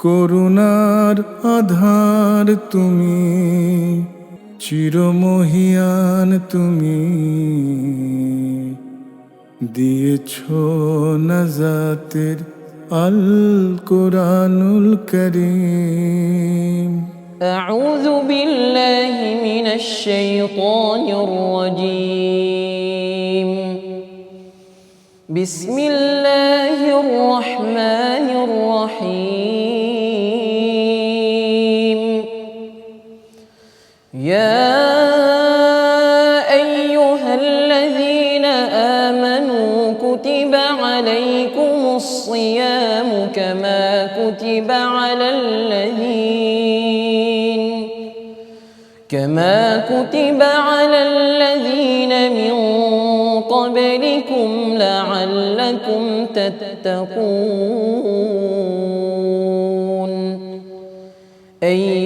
করুণার আধার তুমি চিরমহিয়ান তুমি দিয়েছ নাজাতের আল কোরআনুল করিম أعوذ بالله من الشيطان الرجيم بسم الله الرحمن الرحيم يا أيها الذين آمنوا كتب عليكم الصيام كما كتب على الذين كما كتب على الذين من قبلكم لعلكم تتقون أياما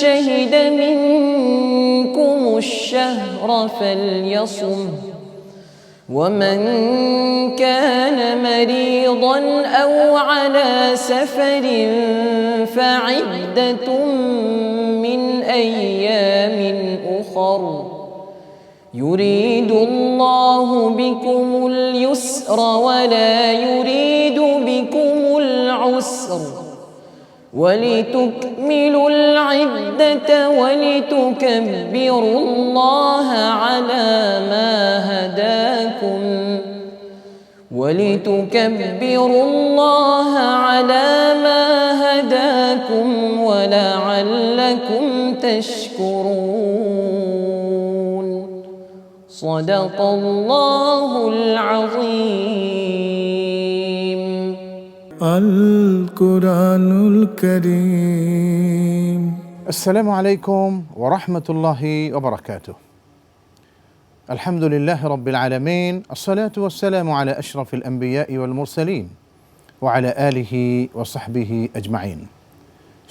شهد منكم الشهر فليصم ومن كان مريضا أو على سفر فعدة من أيام أخر. يريد الله بكم اليسر ولا يريد بكم العسر. ولتكملوا العدة ولتكبروا الله على ما هداكم ولتكبروا الله على ما هداكم ولعلكم تشكرون. صدق الله العظيم. আল করিম। আসসালামু আলাইকুম ওরহমতুল্লাহি ওবরাকাত আলহামদুলিল্লাহ রবিল আলমিন, আসসালাত ওসালাম আলা আশরফুল আম্বিয়া ইউল মুরসালিন ও আলা আলিহি ওসাহবিহি আজমাইন।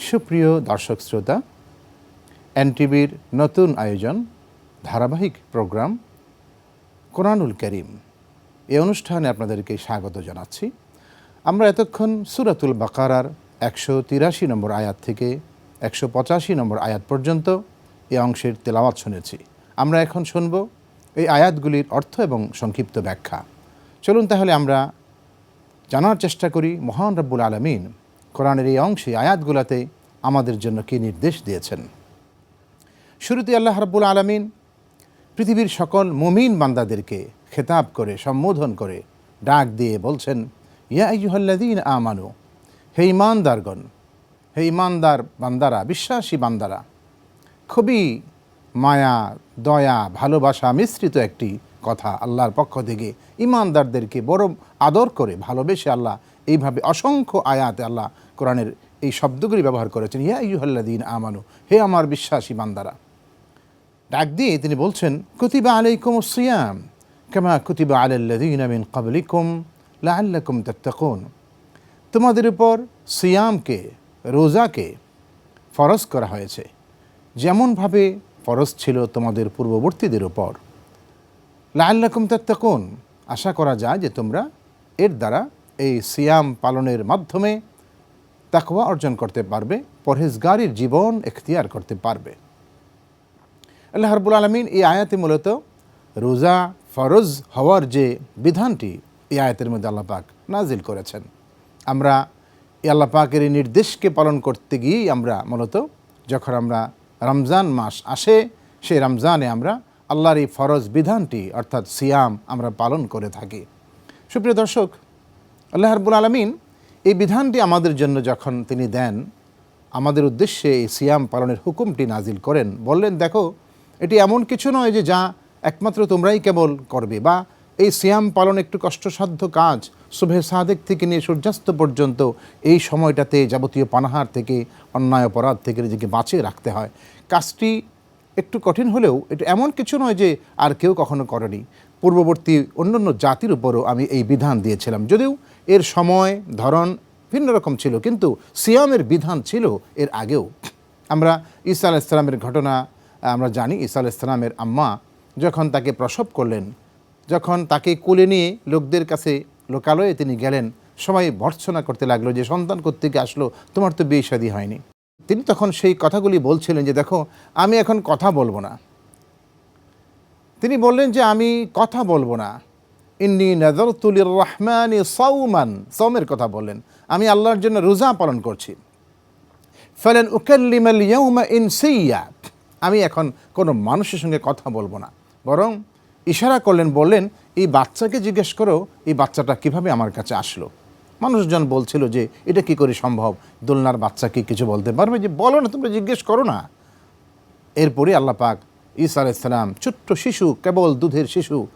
সুপ্রিয় দর্শক শ্রোতা, এনটিভির নতুন আয়োজন, ধারাবাহিক প্রোগ্রাম, কোরআনুল করিম। এই অনুষ্ঠানে আপনাদেরকে স্বাগত জানাচ্ছি। আমরা এতক্ষণ সুরাতুল বাকারার একশো তিরাশি নম্বর আয়াত থেকে একশো পঁচাশি নম্বর আয়াত পর্যন্ত এই অংশের তেলাওয়াত শুনেছি। আমরা এখন শুনব এই আয়াতগুলির অর্থ এবং সংক্ষিপ্ত ব্যাখ্যা। চলুন তাহলে আমরা জানার চেষ্টা করি, মহান রব্বুল আলমিন কোরআনের এই অংশে আয়াতগুলোতে আমাদের জন্য কী নির্দেশ দিয়েছেন? শুরুতে আল্লাহ রাব্বুল আলমিন পৃথিবীর সকল মুমিন বান্দাদেরকে খেতাব করে, সম্বোধন করে ডাক দিয়ে বলছেন ইয়া আইয়ুহাল্লাযীন আমানু, হে ইমানদারগণ, হে ইমানদার বান্দারা, বিশ্বাসী বান্দারা, খুবই মায়া, দয়া, ভালোবাসা মিশ্রিত একটি কথা আল্লাহর পক্ষ থেকে ইমানদারদেরকে বড় আদর করে ভালোবেসে আল্লাহ এইভাবে অসংখ্য আয়াতে আল্লাহ কোরআনের এই শব্দগুলি ব্যবহার করেছেন। ইয়া ইউহাল্লাদিন আমানু, হে আমার বিশ্বাসী বান্দারা। ডাক দিয়ে তিনি বলছেন, কুতিবা আলাইকুম সিয়াম, কামা কুতিবা আলাল্লাদিন মিন ক্বাবলিকুম। লাআল্লাকুম তাত্তাকুন। তোমাদের উপর সিয়ামকে, রোজাকে ফরজ করা হয়েছে। যেমনভাবে ফরজ ছিল তোমাদের পূর্ববর্তীদের উপর। লাল্লাকুম তাত্তাকুন। আশা করা যায় যে তোমরা এর দ্বারা এই সিয়াম পালনের মাধ্যমে তাকওয়া অর্জন করতে পারবে, পরহেজগারির জীবন এখতিয়ার করতে পারবে। আল্লাহ রাব্বুল আলমিন এই আয়াতে মূলত রোজা ফরজ হওয়ার যে বিধানটি এই আয়াতের মধ্যে আল্লাহ পাক নাজিল করেছেন। আমরা এই আল্লাহ পাকের এই নির্দেশকে পালন করতে গিয়েই আমরা মূলত যখন আমরা রমজান মাস আসে, সেই রমজানে আমরা আল্লাহর এই ফরজ বিধানটি অর্থাৎ সিয়াম আমরা পালন করে থাকি। সুপ্রিয় দর্শক, আল্লাহ রাব্বুল আলমিন এই বিধানটি আমাদের জন্য যখন তিনি দেন, আমাদের উদ্দেশ্যে এই সিয়াম পালনের হুকুমটি নাজিল করেন। বললেন, দেখো, এটি এমন কিছু নয় যে যা একমাত্র তোমরাই কেবল করবে বা এই সিয়াম পালন একটু কষ্টসাধ্য কাজ। শুভে সাদেক থেকে নিয়ে সূর্যাস্ত পর্যন্ত এই সময়টাতে যাবতীয় পানাহার থেকে, অন্যায় অপরাধ থেকে নিজেকে বাঁচিয়ে রাখতে হয়। কাজটি একটু কঠিন হলেও এটা এমন কিছু নয় যে আর কেউ কখনো করেনি। পূর্ববর্তী অন্যান্য জাতির উপরও আমি এই বিধান দিয়েছিলাম। যদিও এর সময়, ধরন ভিন্ন রকম ছিল, কিন্তু সিয়ামের বিধান ছিল এর আগেও। আমরা ঈসা আলাইসালামের ঘটনা, আমরা জানি ঈসা আলাইসালামের আম্মা যখন তাকে প্রসব করলেন যখন তাকে কোলে নিয়ে লোকদের কাছে লোকালয়ে তিনি গেলেন, সবাই ভর্ৎসনা করতে লাগল যে, সন্তান কোত্থেকে আসলো? তোমার তো বিয়ে শাদী হয়নি। তিনি তখন সেই কথাগুলি বলছিলেন যে, দেখো, আমি এখন কথা বলব না। তিনি বললেন যে, আমি কথা বলব না। ইন্নি নজর তুলির রহমানি সৌমান সৌমের কথা বললেন। আমি আল্লাহর জন্য রোজা পালন করছি। ফেলেন উকাল্লিমাল ইয়ৌমা ইনসিয়া আমি এখন কোনো মানুষের সঙ্গে কথা বলব না। বরং ইশারা করলেন, বললেন, এই বাচ্চাকে জিজ্ঞেস করো, এই বাচ্চাটা কীভাবে আমার কাছে আসলো? মানুষজন বলছিল যে, এটা কি করে সম্ভব? দোলনার বাচ্চাকে কিছু বলতে পারবে? যে, বলো না, তোমরা জিজ্ঞেস করো না। এরপরে আল্লাহ পাক ঈসা আলাইসালাম ছোট্ট শিশু, কেবল দুধের শিশু,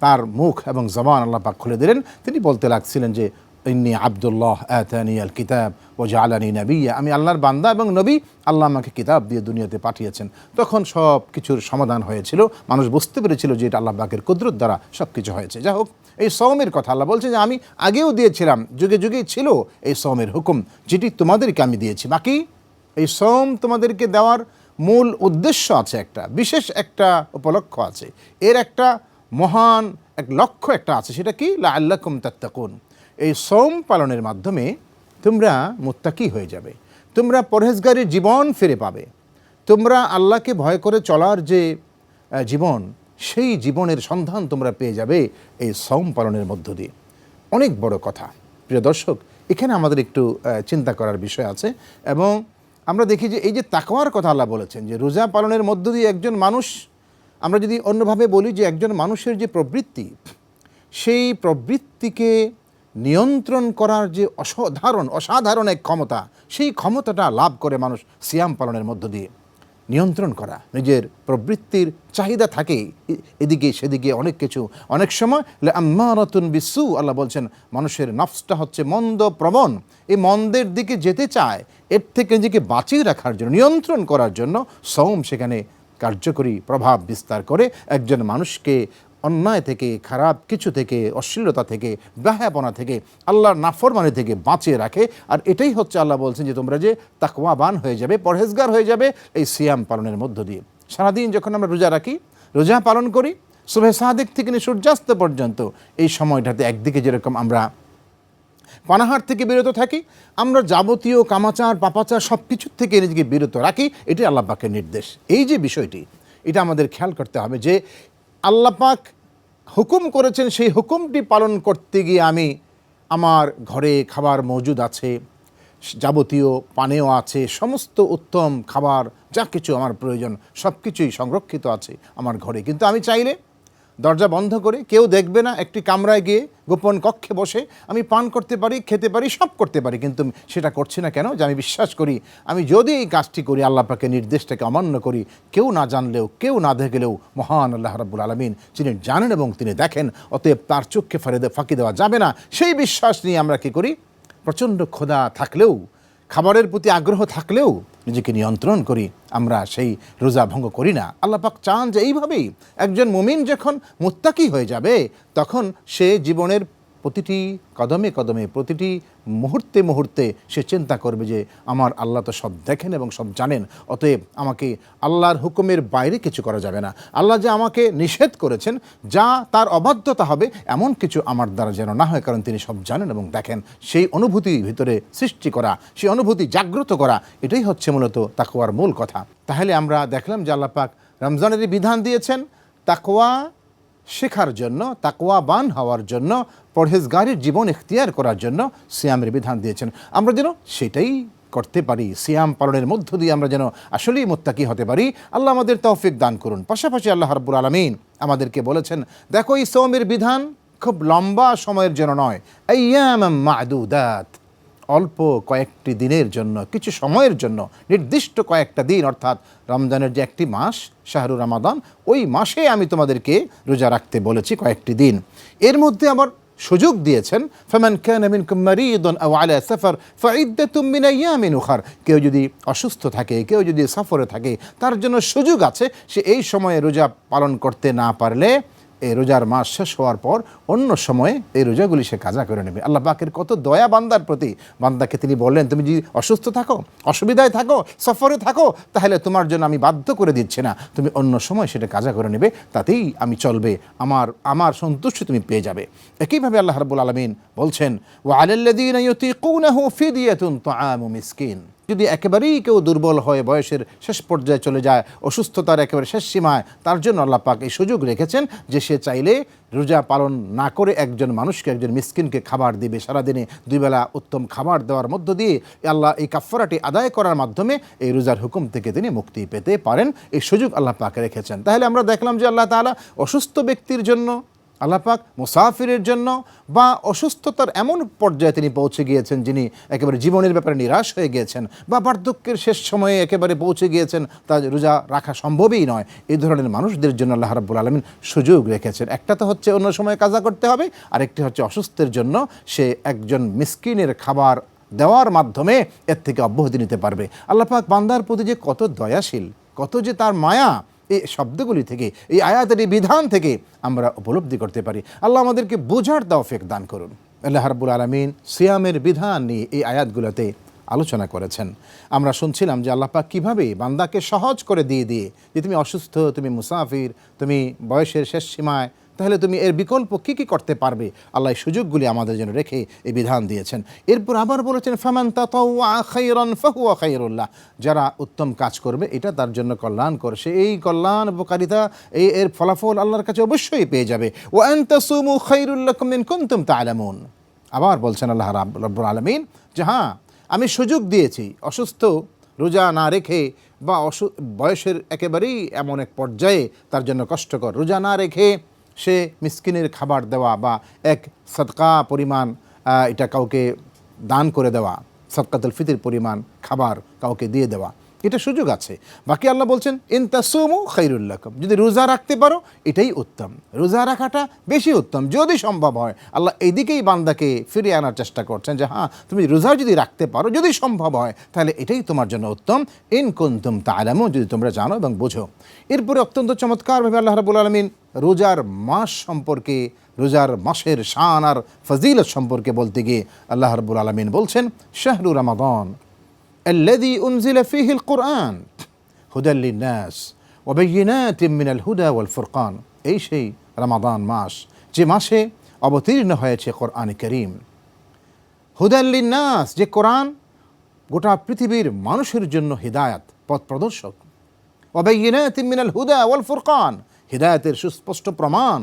তার মুখ এবং জবান আল্লাহ পাক খুলে দিলেন। তিনি বলতে লাগছিলেন যে ইন্নি আবদুল্লাহ আতানি আল কিতাব ও জালানি নবিয়া আমি আল্লাহর বান্দা এবং নবী আল্লাহ আমাকে কিতাব দিয়ে দুনিয়াতে পাঠিয়েছেন। তখন সব কিছুর সমাধান হয়েছিল। মানুষ বুঝতে পেরেছিল যে এটা আল্লাহ পাকের কুদরত দ্বারা সব কিছু হয়েছে। যাই হোক, এই সৌমের কথা আল্লাহ বলছে যে আমি আগেও দিয়েছিলাম, যুগে যুগেই ছিল এই সৌমের হুকুম, যেটি তোমাদেরকে আমি দিয়েছি। বাকি এই সোম তোমাদেরকে দেওয়ার মূল উদ্দেশ্য আছে একটা, বিশেষ একটা উপলক্ষ আছে। এর একটা মহান এক লক্ষ্য একটা আছে, সেটা কি? লা আল্লাকুম তাত্তাকুন। এই সোম পালনের মাধ্যমে তোমরা মুত্তাকি হয়ে যাবে। তোমরা পরহেজগারের জীবন ফিরে পাবে। তোমরা আল্লাহকে ভয় করে চলার যে জীবন, সেই জীবনের সন্ধান তোমরা পেয়ে যাবে এই সোম পালনের মধ্য দিয়ে। অনেক বড় কথা। প্রিয় দর্শক, এখানে আমাদের একটু চিন্তা করার বিষয় আছে এবং আমরা দেখি যে এই যে তাকওয়ার কথা আল্লাহ বলেছেন যে রোজা পালনের মধ্য দিয়ে একজন মানুষ, আমরা যদি অন্যভাবে বলি যে একজন মানুষের যে প্রবৃত্তি, সেই প্রবৃত্তিকে নিয়ন্ত্রণ করার যে অসাধারণ অসাধারণ এক ক্ষমতা, সেই ক্ষমতাটা লাভ করে মানুষ সিয়াম পালনের মধ্য দিয়ে। নিয়ন্ত্রণ করা, নিজের প্রবৃত্তির চাহিদা থাকে এদিকে সেদিকে অনেক কিছু। অনেক সময় আম্মারাতুন বিসু, আল্লাহ বলছেন, মানুষের নফসটা হচ্ছে মন্দ প্রবণ। এই মন্দের দিকে যেতে চায়, এর থেকে নিজেকে বাঁচিয়ে রাখার জন্য, নিয়ন্ত্রণ করার জন্য সৌম সেখানে কার্যকরী প্রভাব বিস্তার করে। একজন মানুষকে অন্যায় থেকে, খারাপ কিছু থেকে, অশ্লীলতা থেকে ব্যাহাপনা থেকে, আল্লাহর নাফরমানি থেকে বাঁচিয়ে রাখে। আর এটাই হচ্ছে আল্লাহ বলছেন যে, তোমরা যে তাকওয়াবান হয়ে যাবে, পরহেজগার হয়ে যাবে এই সিয়াম পালনের মধ্য দিয়ে। সারাদিন যখন আমরা রোজা রাখি, রোজা পালন করি শুভে সাদেক থেকে নিয়ে সূর্যাস্ত পর্যন্ত এই সময়টাতে একদিকে যেরকম আমরা পানাহার থেকে বিরত থাকি, আমরা যাবতীয় কামাচার, পাপাচার সব কিছুর থেকে নিজেকে বিরত রাখি এটি আল্লাহ পাকের নির্দেশ। এই যে বিষয়টি, এটা আমাদের খেয়াল করতে হবে যে আল্লাহ পাক হুকুম করেছেন, সেই হুকুমটি পালন করতে গিয়ে আমি আমার ঘরে খাবার মজুদ আছে, যাবতীয় পানেও আছে, সমস্ত উত্তম খাবার, যা কিছু আমার প্রয়োজন সব কিছুই সংরক্ষিত আছে আমার ঘরে। কিন্তু আমি চাইলে দরজা বন্ধ করে কেউ দেখবে না, একটি কামরায় গিয়ে গোপন কক্ষে বসে আমি পান করতে পারি, খেতে পারি, সব করতে পারি, কিন্তু সেটা করছি না কেন? যে আমি বিশ্বাস করি, আমি যদি এই কাজটি করি, আল্লাহ পাকে নির্দেশটাকে অমান্য করি, কেউ না জানলেও, কেউ না দেখলেও মহান আল্লাহ রাব্বুল আলমিন যিনি জানেন এবং তিনি দেখেন, অতএব তার চোখে ফারে ফাঁকি দেওয়া যাবে না। সেই বিশ্বাস নিয়ে আমরা কি করি? প্রচণ্ড ক্ষোধা থাকলেও খাবারের প্রতি আগ্রহ থাকলেও নিজেকে নিয়ন্ত্রণ করি, আমরা সেই রোজা ভঙ্গ করি না। আল্লাহ পাক চান যে এইভাবেই একজন মুমিন যখন মোত্তাকি হয়ে যাবে, তখন সে জীবনের প্রতিটি কদমে কদমে, প্রতিটি মুহূর্তে মুহূর্তে সে চিন্তা করবে যে, আমার আল্লাহ তো সব দেখেন এবং সব জানেন, অতএব আমাকে আল্লাহর হুকুমের বাইরে কিছু করা যাবে না। আল্লাহ যে আমাকে নিষেধ করেছেন, যা তার অবাধ্যতা হবে, এমন কিছু আমার দ্বারা যেন না হয়, কারণ তিনি সব জানেন এবং দেখেন। সেই অনুভূতি ভিতরে সৃষ্টি করা, সেই অনুভূতি জাগ্রত করা, এটাই হচ্ছে মূলত তাকওয়ার মূল কথা। তাহলে আমরা দেখলাম যে আল্লাহ পাক রমজানের বিধান দিয়েছেন, তাকওয়া শেখার জন্য, তাকওয়াবান হওয়ার জন্য পরহেজগারের জীবন এখতিয়ার করার জন্য সিয়ামের বিধান দিয়েছেন। আমরা যেন সেটাই করতে পারি। সিয়াম পালনের মধ্য দিয়ে আমরা যেন আসলেই মোত্তাকি হতে পারি। আল্লাহ আমাদের তৌফিক দান করুন। পাশাপাশি আল্লাহ রাব্বুল আলমিন আমাদেরকে বলেছেন, দেখো এই সৌমের বিধান খুব লম্বা সময়ের জন্য নয়। অল্প কয়েকটি দিনের জন্য, কিছু সময়ের জন্য, নির্দিষ্ট কয়েকটা দিন, অর্থাৎ রমজানের যে একটি মাস শাহরুর রামাদান, ওই মাসে আমি তোমাদেরকে রোজা রাখতে বলেছি কয়েকটি দিন। এর মধ্যে আবার সুযোগ দিয়েছেন, ফেমান ক্যানামিন মারিদান আও আলা সাফার ফাইদ্দাতুম মিন আইয়ামিন উখার। কেউ যদি অসুস্থ থাকে, কেউ যদি সফরে থাকে, তার জন্য সুযোগ আছে, সে এই সময়ে রোজা পালন করতে না পারলে এই রোজার মাস শেষ হওয়ার পর অন্য সময়ে এই রোজাগুলি সে কাজা করে নেবে। আল্লাহ পাকের কত দয়া বান্দার প্রতি বান্দাকে তিনি বললেন, তুমি যদি অসুস্থ থাকো, অসুবিধায় থাকো, সফরে থাকো, তাহলে তোমার জন্য আমি বাধ্য করে দিচ্ছি না। তুমি অন্য সময় সেটা কাজা করে নেবে, তাতেই আমি চলবে। আমার আমার সন্তুষ্টি তুমি পেয়ে যাবে। একইভাবে আল্লাহ রাব্বুল আলমিন বলছেন ও আলাল্লাদিন ইউতিকুনাহু ফিদিয়াতুন তাআমু মিসকিন। যদি একেবারেই কেউ দুর্বল হয়ে বয়সের শেষ পর্যায়ে চলে যায়, অসুস্থতার একেবারে শেষ সীমায়, তার জন্য আল্লাহ পাক এই সুযোগ রেখেছেন যে সে চাইলে রোজা পালন না করে একজন মানুষকে, একজন মিসকিনকে খাবার দিবে। সারাদিনে দুই বেলা উত্তম খাবার দেওয়ার মধ্য দিয়ে আল্লাহ এই কাফফারাটি আদায় করার মাধ্যমে এই রোজার হুকুম থেকে তিনি মুক্তি পেতে পারেন। এই সুযোগ আল্লাহ পাক রেখেছেন। তাহলে আমরা দেখলাম যে আল্লাহ তাআলা অসুস্থ ব্যক্তির জন্য আল্লাপাক মুসাফিরের জন্য বা অসুস্থতার এমন পর্যায়ে তিনি পৌঁছে গিয়েছেন যিনি একেবারে জীবনের ব্যাপারে নিরাশ হয়ে গিয়েছেন বা বার্ধক্যের শেষ সময়ে একেবারে পৌঁছে গিয়েছেন, তা রোজা রাখা সম্ভবই নয়। এই ধরনের মানুষদের জন্য আল্লাহ রাব্বুল আলমিন সুযোগ রেখেছেন। একটা তো হচ্ছে অন্য সময় কাজা করতে হবে, আরেকটি হচ্ছে অসুস্থের জন্য সে একজন মিসকিনের খাবার দেওয়ার মাধ্যমে এর থেকে অব্যাহতি নিতে পারবে। আল্লাপাক বান্দার প্রতি যে কত দয়াশীল, কত যে তার মায়া এই শব্দগুলি থেকে, এই আয়াতের এই বিধান থেকে আমরা উপলব্ধি করতে পারি। আল্লাহ আমাদেরকে বোঝার তৌফিক দান করুন। আল্লাহ রাব্বুল আলমিন সিয়ামের বিধান নিয়ে এই আয়াতগুলোতে আলোচনা করেছেন। আমরা শুনছিলাম যে আল্লাপা কীভাবে বান্দাকে সহজ করে দিয়ে দিয়ে যে তুমি অসুস্থ, তুমি মুসাফির, তুমি বয়সের শেষ সীমায় তাহলে তুমি এর বিকল্প কী কী করতে পারবে? আল্লাহ সুযোগগুলি আমাদের জন্য রেখে এই বিধান দিয়েছেন। এরপর আবার বলেছেন, ফামান ফাহুয়া খাইরুল্লাহ যারা উত্তম কাজ করবে, এটা তার জন্য কল্যাণ করছে এই কল্যাণ উপকারিতা, এই এর ফলাফল আল্লাহর কাছে অবশ্যই পেয়ে যাবে। ও আনতাসুমু খাইরুল্লাকুম ইন কুনতুম তা'লামুন আবার বলছেন আল্লাহ রাব- রব্বুল আলামিন যে হ্যাঁ আমি সুযোগ দিয়েছি, অসুস্থ, রোজা না রেখে বা অসু, বয়সের একেবারেই এমন এক পর্যায়ে তার জন্য কষ্টকর। রোজা না রেখে সে মিসকিনের খাবার দেওয়া বা এক সদকা পরিমাণ এটা কাউকে দান করে দেওয়া, সদকাতুল ফিতির পরিমাণ খাবার কাউকে দিয়ে দেওয়া। এটা সুযোগ আছে। বাকি আল্লাহ বলছেন, ইন তাসুমু খাইরুল্লাকুম যদি রোজা রাখতে পারো, এটাই উত্তম। রোজা রাখাটা বেশি উত্তম, যদি সম্ভব হয়। আল্লাহ এইদিকেই বান্দাকে ফিরিয়ে আনার চেষ্টা করছেন যে হ্যাঁ তুমি রোজা যদি রাখতে পারো, যদি সম্ভব হয়, তাহলে এটাই তোমার জন্য উত্তম। ইন কুন্তুম তালামু যদি তোমরা জানো এবং বোঝো। এরপরে অত্যন্ত চমৎকারভাবে আল্লাহ রাবুল আলমিন রোজার মাস সম্পর্কে, রোজার মাসের শান আর ফজিলত সম্পর্কে বলতে গিয়ে আল্লাহ রব্বুল আলমিন বলছেন, শাহরু রমাদান। الذي أنزل فيه القرآن هدى للناس وبينات من الهدى والفرقان এই সেই রমাদান মাস যে মাসে অবতীর্ণ হয়েছে কোরআন করিম হুদাল্লিন নাস যে কোরআন গোটা পৃথিবীর মানুষের জন্য হিদায়াত পথ প্রদর্শক ওবাইনাত মিনাল হুদা ওয়াল ফুরকান হিদায়াতের সুস্পষ্ট প্রমাণ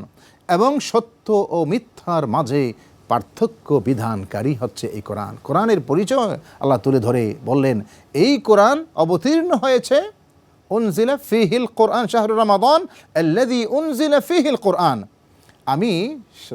এবং সত্য ও মিথ্যার মাঝে পার্থক্য বিধানকারী হচ্ছে এই কোরআন। কোরআনের পরিচয় আল্লাহ তুলে ধরে বললেন, এই কোরআন অবতীর্ণ হয়েছে, উনজিলা ফিহিল কোরআন শাহরুর রহমান আল্লাযী উনজিলা ফিহিল কোরআন। আমি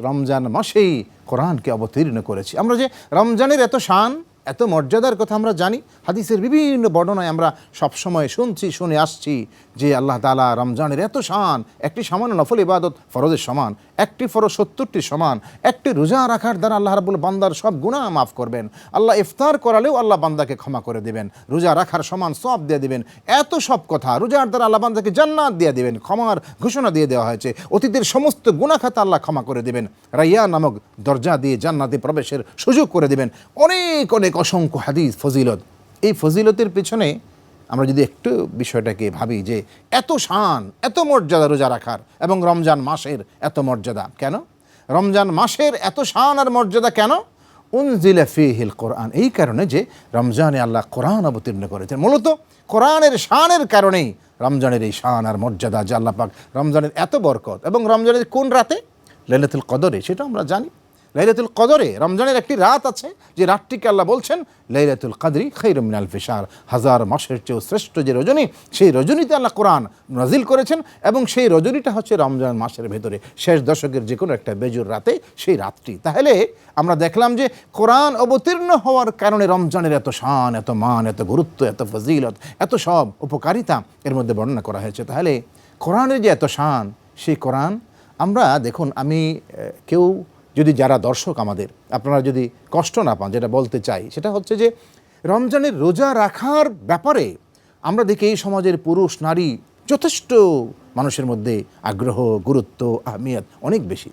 রমজান মাসেই কোরআনকে অবতীর্ণ করেছি। আমরা যে রমজানের এত শান এত মর্যাদার কথা আমরা জানি। হাদিসের বিভিন্ন বর্ণনায় আমরা সবসময় শুনছি, শুনে আসছি যে আল্লাহ তালা রমজানের এত শান, একটি সামান্য নফল ইবাদত ফরজের সমান, একটি ফরজ সত্তরটি সমান, একটি রোজা রাখার দ্বারা আল্লাহ রাবুল বান্দার সব গুণা মাফ করবেন। আল্লাহ ইফতার করালেও আল্লাহ বান্দাকে ক্ষমা করে দেবেন। রোজা রাখার সমান সব দিয়ে দিবেন। এত সব কথা রোজার দ্বারা আল্লাহ বান্দাকে জান্নাত দিয়ে দিবেন, ক্ষমার ঘোষণা দিয়ে দেওয়া হয়েছে। অতীতের সমস্ত গুণা খাতা আল্লাহ ক্ষমা করে দেবেন। রাইয়া নামক দরজা দিয়ে জান্নাতে প্রবেশের সুযোগ করে দেবেন। অনেক অনেক অসংখ্য হাদিস, ফজিলত। এই ফজিলতের পেছনে আমরা যদি একটু বিষয়টাকে ভাবি যে এত শান, এত মর্যাদা রোজা রাখার এবং রমজান মাসের এত মর্যাদা কেন? রমজান মাসের এত শান আর মর্যাদা কেন? উনজিলা ফিহিল কোরআন। এই কারণে যে রমজানে আল্লাহ কোরআন অবতীর্ণ করেছেন। মূলত কোরআনের শানের কারণেই রমজানের এই শান আর মর্যাদা যে আল্লাহ পাক রমজানের এত বরকত এবং রমজানের কোন রাতে? লেলাতুল কদরে, সেটা আমরা জানি। লাইলাতুল কদরে, রমজানের একটি রাত আছে যে রাতটিকে আল্লাহ বলছেন, লাইলাতুল কাদরি খৈর মিনাল ফিসার হাজার মাসের চেয়েও শ্রেষ্ঠ যে রজনী, সেই রজনীতে আল্লাহ কোরআন নাজিল করেছেন এবং সেই রজনীটা হচ্ছে রমজান মাসের ভেতরে, শেষ দশকের যে কোনো একটা বেজুর রাতে সেই রাতটি। তাহলে আমরা দেখলাম যে কোরআন অবতীর্ণ হওয়ার কারণে রমজানের এত শান, এত মান, এত গুরুত্ব, এত ফজিলত, এত সব উপকারিতা এর মধ্যে বর্ণনা করা হয়েছে। তাহলে কোরআনের যে এত শান, সেই কোরআন, আমরা দেখুন, আমি কেউ যদি যারা দর্শক আমাদের, আপনারা যদি কষ্ট না পান, যেটা বলতে চাই, সেটা হচ্ছে যে রমজানের রোজা রাখার ব্যাপারে আমরা দেখি এই সমাজের পুরুষ, নারী যথেষ্ট মানুষের মধ্যে আগ্রহ, গুরুত্ব, আহমিয়াত অনেক বেশি।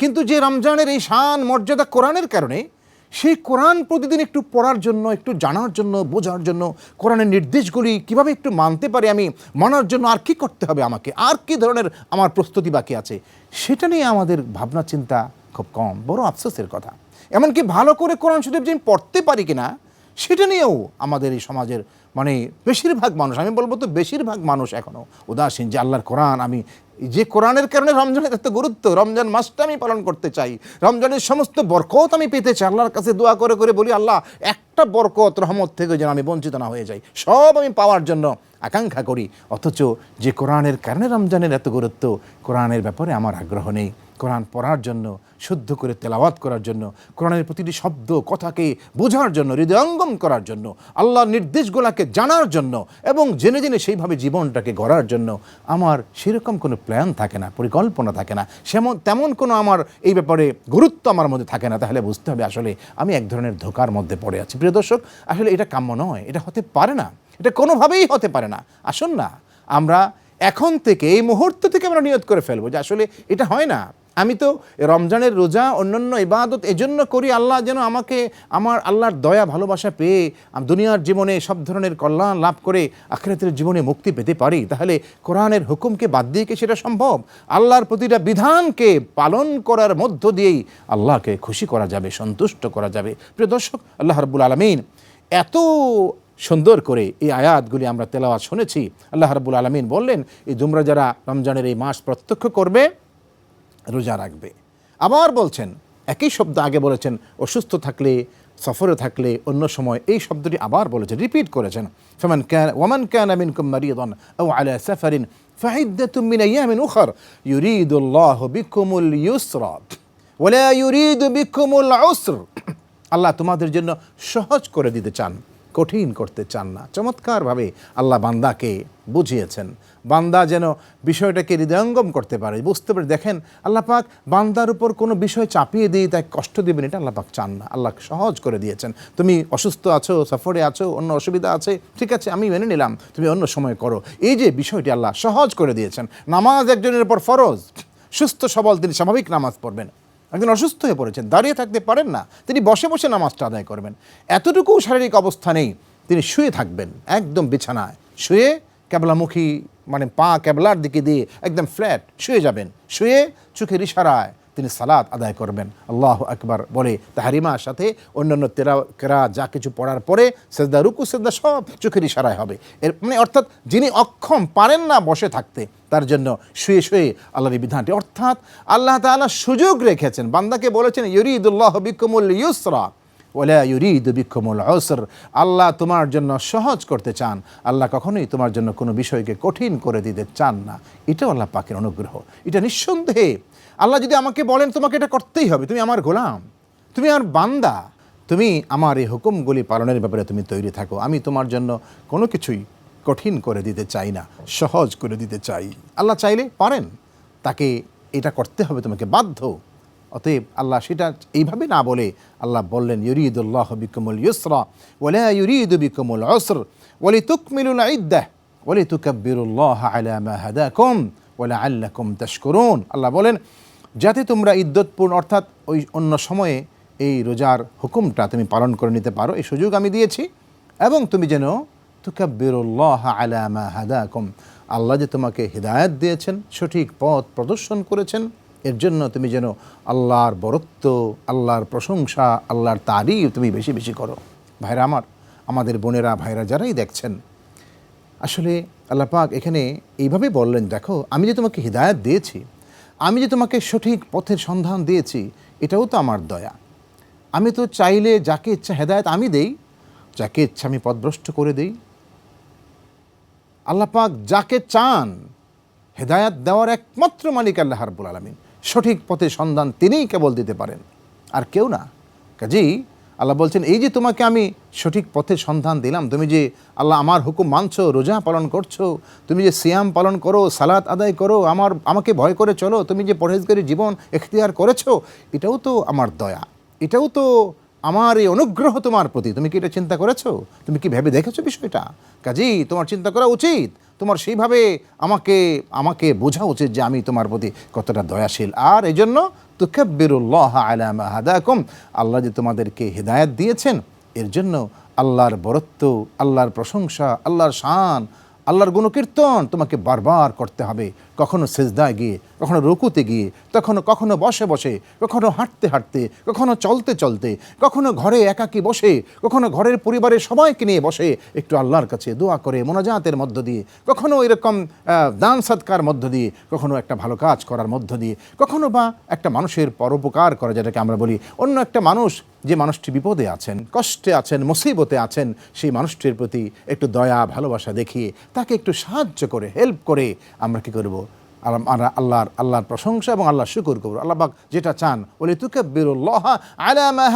কিন্তু যে রমজানের এই শান, মর্যাদা কোরআনের কারণে, সেই কোরআন প্রতিদিন একটু পড়ার জন্য, একটু জানার জন্য, বোঝার জন্য, কোরআনের নির্দেশগুলি কীভাবে একটু মানতে পারি আমি, মানার জন্য আর কি করতে হবে আমাকে, আর কি ধরনের আমার প্রস্তুতি বাকি আছে, সেটা নিয়ে আমাদের ভাবনা, চিন্তা খুব কম বড় আফসোসের কথা। এমনকি ভালো করে কোরআন শরীফ যে পড়তে পারি কিনা, সেটা নিয়েও আমাদের এই সমাজের মানে বেশিরভাগ মানুষ, আমি বলব তো বেশিরভাগ মানুষ এখনও উদাসীন যে আল্লাহর কোরআন, আমি যে কোরআনের কারণে রমজানের এত গুরুত্ব, রমজান মাসটা আমি পালন করতে চাই, রমজানের সমস্ত বরকত আমি পেতে চাই, আল্লাহর কাছে দোয়া করে করে বলি, আল্লাহ, একটা বরকত রহমত থেকে যেন আমি বঞ্চিত না হয়ে যাই, সব আমি পাওয়ার জন্য আকাঙ্ক্ষা করি, অথচ যে কোরআনের কারণে রমজানের এত গুরুত্ব, কোরআনের ব্যাপারে আমার আগ্রহ নেই। কোরআন পড়ার জন্য, শুদ্ধ করে তেলাওয়াত করার জন্য, কোরআনের প্রতিটি শব্দ, কথাকে বোঝার জন্য, হৃদয়ঙ্গম করার জন্য, আল্লাহর নির্দেশগুলাকে জানার জন্য এবং জেনে জেনে সেইভাবে জীবনটাকে গড়ার জন্য আমার সেরকম কোনো প্ল্যান থাকে না, পরিকল্পনা থাকে না, সেমন তেমন কোনো আমার এই ব্যাপারে গুরুত্ব আমার মধ্যে থাকে না। তাহলে বুঝতে হবে আসলে আমি এক ধরনের ধোকার মধ্যে পড়ে আছি। প্রিয় দর্শক, আসলে এটা কাম্য নয়, এটা হতে পারে না, এটা কোনোভাবেই হতে পারে না। আসুন না, আমরা এখন থেকে, এই মুহূর্ত থেকে আমরা নিয়ত করে ফেলব যে আসলে এটা হয় না। আমি তো রমজানের রোজা, অন্যান্য ইবাদত এজন্য করি, আল্লাহ যেন আমাকে, আমার আল্লাহর দয়া, ভালোবাসা পেয়ে আমি দুনিয়ার জীবনে সব ধরনের কল্যাণ লাভ করে আখেরাতের জীবনে মুক্তি পেতে পারি। তাহলে কোরআনের হুকুমকে বাদ দিয়ে কি সেটা সম্ভব? আল্লাহর প্রতিটা বিধানকে পালন করার মধ্য দিয়েই আল্লাহকে খুশি করা যাবে, সন্তুষ্ট করা যাবে। প্রিয় দর্শক, আল্লাহ রব্বুল আলমিন এত সুন্দর করে এই আয়াতগুলি আমরা তেলাওয়াত শুনেছি। আল্লাহ রাব্বুল আলমিন বললেন, এই তোমরা যারা রমজানের এই মাস প্রত্যক্ষ করবে রোজা রাখবে। আবার বলছেন, একই শব্দ আগে বলেছেন, অসুস্থ থাকলে, সফরে থাকলে, অন্য সময় এই শব্দটি আবার বলেছেন, রিপিট করেছেন। ফমান ক্যান ওয়ামান ক্যান আমিন কুম মারিয়াদন আও আলা সাফারিন ফাইদ্দাতুম মিন আইয়ামিন উখর ইউরিদুল্লাহু বিকুমুল ইউসরা। ওয়ালা ইউরিদু বিকুমুল উসর। আল্লাহ তোমাদের জন্য সহজ করে দিতে চান। কঠিন করতে চান না। চমৎকারভাবে আল্লাহ বান্দাকে বুঝিয়েছেন। বান্দা যেন বিষয়টাকে হৃদয়ঙ্গম করতে পারে। বুঝতে পারে দেখেন, আল্লাহ পাক বান্দার উপর কোনো বিষয় চাপিয়ে দিয়ে তাকে কষ্ট দেবেন, এটা আল্লাহ পাক চান না। আল্লাহ সহজ করে দিয়েছেন। তুমি অসুস্থ আছো, সফরে আছো, অন্য অসুবিধা আছে, ঠিক আছে, আমি মেনে নিলাম, তুমি অন্য সময় করো। এই যে বিষয়টি আল্লাহ সহজ করে দিয়েছেন, নামাজ একজনের উপর ফরজ, সুস্থ সবল তিনি স্বাভাবিক নামাজ পড়বেন। একজন অসুস্থ হয়ে পড়েছেন, দাঁড়িয়ে থাকতে পারেন না, তিনি বসে বসে নামাজটা আদায় করবেন। এতটুকু শারীরিক অবস্থা নেই, তিনি শুয়ে থাকবেন, একদম বিছানায়। শুয়ে ক্যাবলামুখী মানে পা ক্যাবলার দিকে দিয়ে একদম ফ্ল্যাট শুয়ে যাবেন। শুয়ে চোখের ইশারায় তিনি সালাত আদায় করবেন। আল্লাহ আকবার বলে তাহারিমার সাথে অন্যান্য তেরা, কেরা যা কিছু পড়ার পরে সেজদা, রুকু, সেজদা সব চোখের ইশারায় হবে। এর মানে অর্থাৎ যিনি অক্ষম পারেন না বসে থাকতে, তার জন্য শুয়ে শুয়ে আল্লাহর বিধানটি, অর্থাৎ আল্লাহ তাআলা সুযোগ রেখেছেন। বান্দাকে বলেছেন, ইউরিদুল্লাহ বিকুমুল ইউসরা ওলা ইউরিদ বিক্ষমুল অসর আল্লাহ তোমার জন্য সহজ করতে চান। আল্লাহ কখনোই তোমার জন্য কোনো বিষয়কে কঠিন করে দিতে চান না। এটাও আল্লাহ পাকের অনুগ্রহ। এটা নিঃসন্দেহে আল্লাহ যদি আমাকে বলেন, তোমাকে এটা করতেই হবে, তুমি আমার গোলাম, তুমি আমার বান্দা, তুমি আমার এই হুকুমগুলি পালনের ব্যাপারে তুমি তৈরি থাকো। আমি তোমার জন্য কোনো কিছুই কঠিন করে দিতে চাই না, সহজ করে দিতে চাই। আল্লাহ চাইলে পারেন, তাকে এটা করতে হবে, তোমাকে বাধ্য। অতএব আল্লাহ সেটা এইভাবে না বলে আল্লাহ বললেন, ইউরিদুল্লাহ বিকমুল ইউসরা ওলা ইউরিদু বিকমুল অসর ওলি তুকমিলুল ইদ্দাহ ওলি তুকাব্বিরুল্লাহ আলা মা হাদাকুম ওলা আল্লাকুম তাশকুরুন। আল্লাহ বলেন যাতে তোমরা ইদ্যতপূর্ণ অর্থাৎ ওই অন্য সময়ে এই রোজার হুকুমটা তুমি পালন করে নিতে পারো, এই সুযোগ আমি দিয়েছি। এবং তুমি যেন হাদাকুম, আল্লাহ যে তোমাকে হৃদায়ত দিয়েছেন, সঠিক পথ প্রদর্শন করেছেন, এর জন্য তুমি যেন আল্লাহর বরত্ব, আল্লাহর প্রশংসা, আল্লাহর তারিফ তুমি বেশি বেশি করো। ভাইরা আমার, আমাদের বোনেরা, ভাইরা যারাই দেখছেন, আসলে আল্লাহ পাক এখানে এইভাবে বললেন, দেখো, আমি যে তোমাকে হৃদায়ত দিয়েছি আমি যে তোমাকে সঠিক পথের সন্ধান দিয়েছি, এটাও তো আমার দয়া। আমি তো চাইলে যাকে ইচ্ছা হেদায়ত আমি দেই, যাকে ইচ্ছা আমি পদভ্রষ্ট করে দেই। আল্লাপাক যাকে চান, হেদায়াত দেওয়ার একমাত্র মালিক আল্লাহ হারবুল আলমিন। সঠিক পথে সন্ধান তিনিই কেবল দিতে পারেন। আর কেউ না। কাজেই আল্লাহ বলছেন, এই যে তোমাকে আমি সঠিক পথের সন্ধান দিলাম, তুমি যে আল্লাহ আমার হুকুম মানছো, রোজা পালন করছ, তুমি যে সিয়াম পালন করো, সালাত আদায় করো, আমার, আমাকে ভয় করে চলো, তুমি যে পরহেজগারী জীবন এখতিয়ার করেছ, এটাও তো আমার দয়া, এটাও তো আমার এই অনুগ্রহ তোমার প্রতি। তুমি কি এটা চিন্তা করেছ? তুমি কি ভেবে দেখেছ বিষয়টা? কাজেই তোমার চিন্তা করা উচিত। তোমার সেইভাবে আমাকে আমাকে বোঝা উচিত যে আমি তোমার প্রতি কতটা দয়াশীল। আর এই জন্য তুকাব্বিরুল্লাহ আলাম হাদাকুম, আল্লাহ যে তোমাদেরকে হৃদায়ত দিয়েছেন, এর জন্য আল্লাহর বরত্ব, আল্লাহর প্রশংসা, আল্লাহর শান, আল্লাহর গুণকীর্তন তোমাকে বারবার করতে হবে। কখনো সেজদায় গিয়ে, কখনো রুকুতে গিয়ে তখনও কখনো বসে বসে, কখনো হাঁটতে হাঁটতে, কখনো চলতে চলতে, কখনো ঘরে একাকী বসে, কখনো ঘরের পরিবারের সবাইকে নিয়ে বসে, একটু আল্লাহর কাছে দোয়া করে, মোনাজাতের মধ্য দিয়ে, কখনো এরকম দান সৎকার মধ্য দিয়ে, কখনো একটা ভালো কাজ করার মধ্য দিয়ে, কখনো বা একটা মানুষের পরোপকার করা যেটাকে আমরা বলি, অন্য একটা মানুষ যে মানুষটি বিপদে আছেন, কষ্টে আছেন, মুসিবতে আছেন, সেই মানুষটির প্রতি একটু দয়া, ভালোবাসা দেখিয়ে, তাকে একটু সাহায্য করে হেল্প করে আমরা কি করব? আল্লাহর আল্লাহর প্রশংসা এবং আল্লাহ শুকুর করব আল্লাহ যেটা চান বলে তুকাব্বিরুল্লাহ আলা মা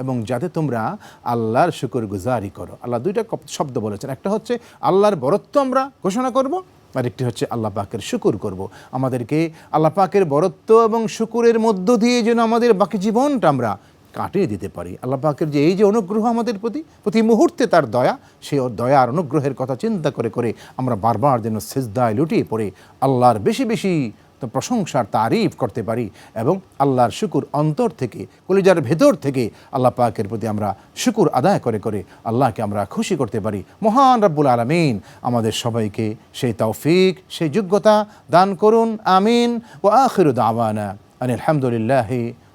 এবং যাতে তোমরা আল্লাহর শুকুর গুজারি করো। আল্লাহ দুইটা শব্দ বলেছেন। একটা হচ্ছে, আল্লাহর বরত্ব আমরা ঘোষণা করব, আর একটি হচ্ছে, আল্লাহ পাকের শুকুর করব। আমাদেরকে আল্লাহ পাকের বরত্ব এবং শুকুরের মধ্য দিয়ে যেন আমাদের বাকি জীবনটা আমরা কাটিয়ে দিতে পারি। আল্লাহ পাকের যে এই যে অনুগ্রহ আমাদের প্রতি প্রতি মুহূর্তে তার দয়া সেই দয়া আর অনুগ্রহের কথা চিন্তা করে করে আমরা বারবার যেন সেজদায় লুটিয়ে পড়ে, আল্লাহর বেশি বেশি প্রশংসার তারিফ করতে পারি এবং আল্লাহর শুকুর অন্তর থেকে, কলিজার ভেতর থেকে আল্লাহ পাকের প্রতি আমরা শুকুর আদায় করে করে আল্লাহকে আমরা খুশি করতে পারি। মহান রব্বুল আলমিন আমাদের সবাইকে সেই তৌফিক, সেই যোগ্যতা দান করুন, আমিন। ও আখির দাওয়ানা আনিল আলহামদুলিল্লাহ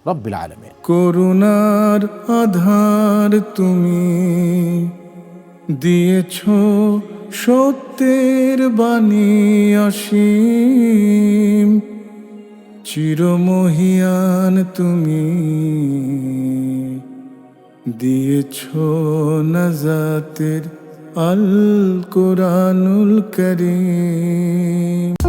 রব্বিল আলমিন। করুণার আধার তুমি দিয়েছ সত্যের বাণী অসীম। চিরমহিয়ান তুমি দিয়েছ নাজাতের আল কোরআনুল করিম।